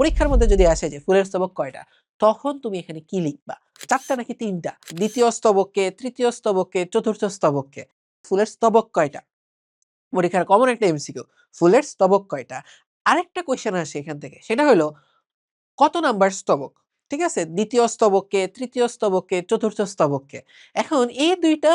পরীক্ষার মধ্যে যদি আসে যে ফুলের স্তবক কয়টা, তখন তুমি এখানে কি লিখবা? চারটা নাকি তিনটা? দ্বিতীয় স্তবককে, তৃতীয় স্তবককে, চতুর্থ স্তবককে। ফুলের স্তবক কয়টা? পরীক্ষার কমন একটা এমসিকিউ ফুলের স্তবক কয়টা? আরেকটা কোয়েশ্চেন আসে এখান থেকে, সেটা হলো, কত নাম্বার স্তবক? ঠিক আছে? দ্বিতীয় স্তবককে তৃতীয় স্তবককে চতুর্থ স্তবককে এখন এই দুইটা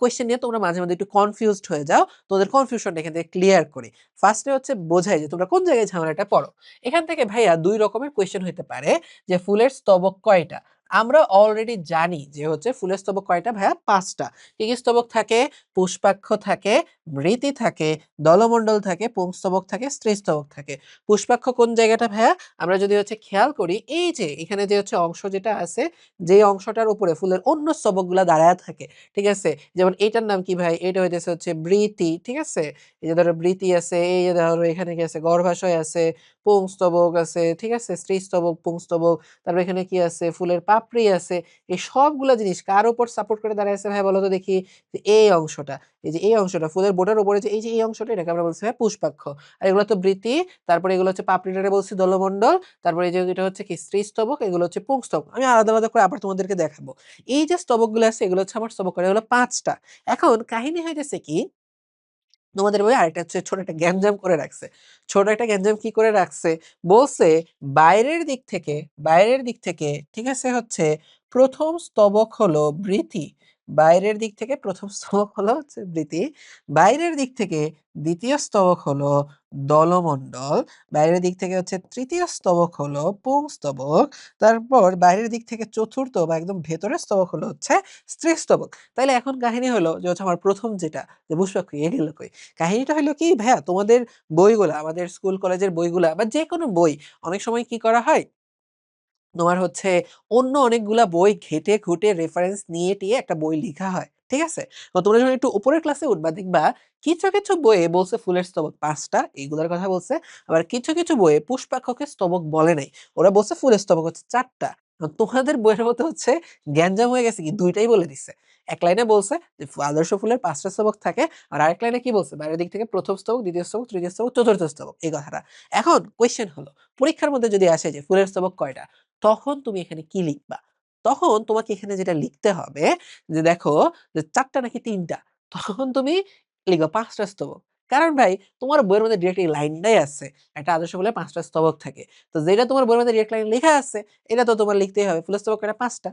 কোয়েশ্চেন নিয়ে তোমরা মাঝে মাঝে একটু কনফিউজড হয়ে যাও। তোমাদের কনফিউশনটা এখান থেকে ক্লিয়ার করি। ফার্স্টে হচ্ছে বোঝাই যে তোমরা কোন জায়গায় ঝামেলাটা পড়ো। এখান থেকে ভাইয়া দুই রকমের কোয়েশ্চেন হতে পারে যে ফুলের স্তবক কয়টা? আমরা অলরেডি জানি যে হচ্ছে ফুলের স্তবক কয়টা ভাইয়া? পাঁচটা। কি কি স্তবক থাকে? পুষ্পাক্ষ থাকে, মৃতি থাকে, দলমণ্ডল থাকে পুংস্তবক থাকে স্ত্রীস্তবক থাকে। পুষ্পাক্ষ কোন জায়গাটা ভাইয়া? আমরা যদি হচ্ছে খেয়াল করি, এই যে এখানে যে হচ্ছে অংশ যেটা আছে, যে অংশটার উপরে ফুলের অন্য স্তবকগুলা দাঁড়ায় থাকে, ঠিক আছে? যেমন এটার নাম কি ভাই? এটা হইতেছে হচ্ছে বৃতি ঠিক আছে? এই যে ধরো বৃতি আছে, এই যে ধরো এখানে কি আছে? গর্ভাশয় আছে পুংস্তবক আছে, ঠিক আছে? স্ত্রীস্তবক পুংস্তবক তারপর এখানে কি আছে? ফুলের পাপড়ি আছে, এই সবগুলা জিনিস কার উপর সাপোর্ট করে দাঁড়ায় আছে ভাই বলো তো দেখি এই অংশটা, এই যে এই অংশটা, ফুলের বোটার উপরে যে এই যে এই অংশটা, এটাকে আমরা বলছি ভাই পুষ্পাক্ষ। আর এগুলো তো বৃত্তি, তারপরে এগুলো হচ্ছে পাপড়িটারে বলছি, দলমণ্ডল, তারপরে যে এটা হচ্ছে কি? স্ত্রী স্তবক, এগুলো হচ্ছে পুংস্তবক আমি আলাদা আলাদা করে আবার তোমাদেরকে দেখাবো। এই যে স্তবকগুলো আছে, এগুলো হচ্ছে আমার স্তবক করে এগুলো পাঁচটা। এখন কাহিনী হইতেছে কি? তোমাদের বই আরেকটা হচ্ছে ছোট একটা গ্যাঞ্জাম করে রাখছে। ছোট একটা গ্যাঞ্জাম কি করে রাখছে? বলছে, বাইরের দিক থেকে, বাইরের দিক থেকে, ঠিক আছে, হচ্ছে প্রথম স্তবক হলো বৃতি, বাইরের দিক থেকে প্রথম স্তবক হলো হচ্ছে বৃতি, বাইরের দিক থেকে দ্বিতীয় স্তবক হলো দলমণ্ডল, বাইরের দিক থেকে হচ্ছে তৃতীয় স্তবক হলো পুংস্তবক তারপর বাইরের দিক থেকে চতুর্থ বা একদম ভেতরের স্তবক হলো হচ্ছে স্ত্রীস্তবক তাইলে এখন কাহিনী হলো যে হচ্ছে আমার প্রথম যেটা, যে পুষ্পাক্ষ এগুলো কই? কাহিনীটা হলো কি, ভাইয়া, তোমাদের বইগুলা, আমাদের স্কুল, কলেজের বইগুলা বা যে কোনো বই, অনেক সময় কি করা হয়? তোমার হচ্ছে অন্য অনেকগুলা বই ঘেটে ঘুটে রেফারেন্স নিয়ে টিয়ে একটা বই লিখা হয়, ঠিক আছে? তোমরা যখন একটু উপরের ক্লাসে উঠবা, দেখবা কিছু কিছু বইয়ে বলছে ফুলের স্তবক পাঁচটা এইগুলোর কথা বলছে, আবার কিছু কিছু বইয়ে পুষ্পাক্ষকে স্তবক বলে নাই, ওরা বলছে ফুলের স্তবক হচ্ছে চারটা। তোমাদের বইয়ের মধ্যে হচ্ছে গ্যাঞ্জাম হয়ে গেছে কি? দুইটাই বলে দিচ্ছে এক লাইনে বলছে যে আদর্শ ফুলের পাঁচটা স্তবক থাকে, আর আরেক লাইনে কি বলছে? বাইরের দিক থেকে প্রথম স্তবক, দ্বিতীয় স্তবক, তৃতীয় স্তবক, চতুর্থ স্তবক, এই কথাটা। এখন কোয়েশ্চেন হলো, পরীক্ষার মধ্যে যদি আসে যে ফুলের স্তবক কয়টা? তখন তুমি এখানে কি লিখবা? তখন তোমাকে এখানে যেটা লিখতে হবে, যে দেখো, যে চারটা নাকি তিনটা, তখন তুমি লিখবা পাঁচটা স্তবক। কারণ ভাই, তোমার বইয়ের মধ্যে ডিরেক্ট এই লাইনটাই আছে। একটা আদর্শ বলে পাঁচটা স্তবক থাকে। তো যেটা তোমার বইয়ের মধ্যে ডিরেক্ট লাইন লেখা আছে, এটা তো তোমার লিখতেই হবে। ফুলস্তবক এটা পাঁচটা।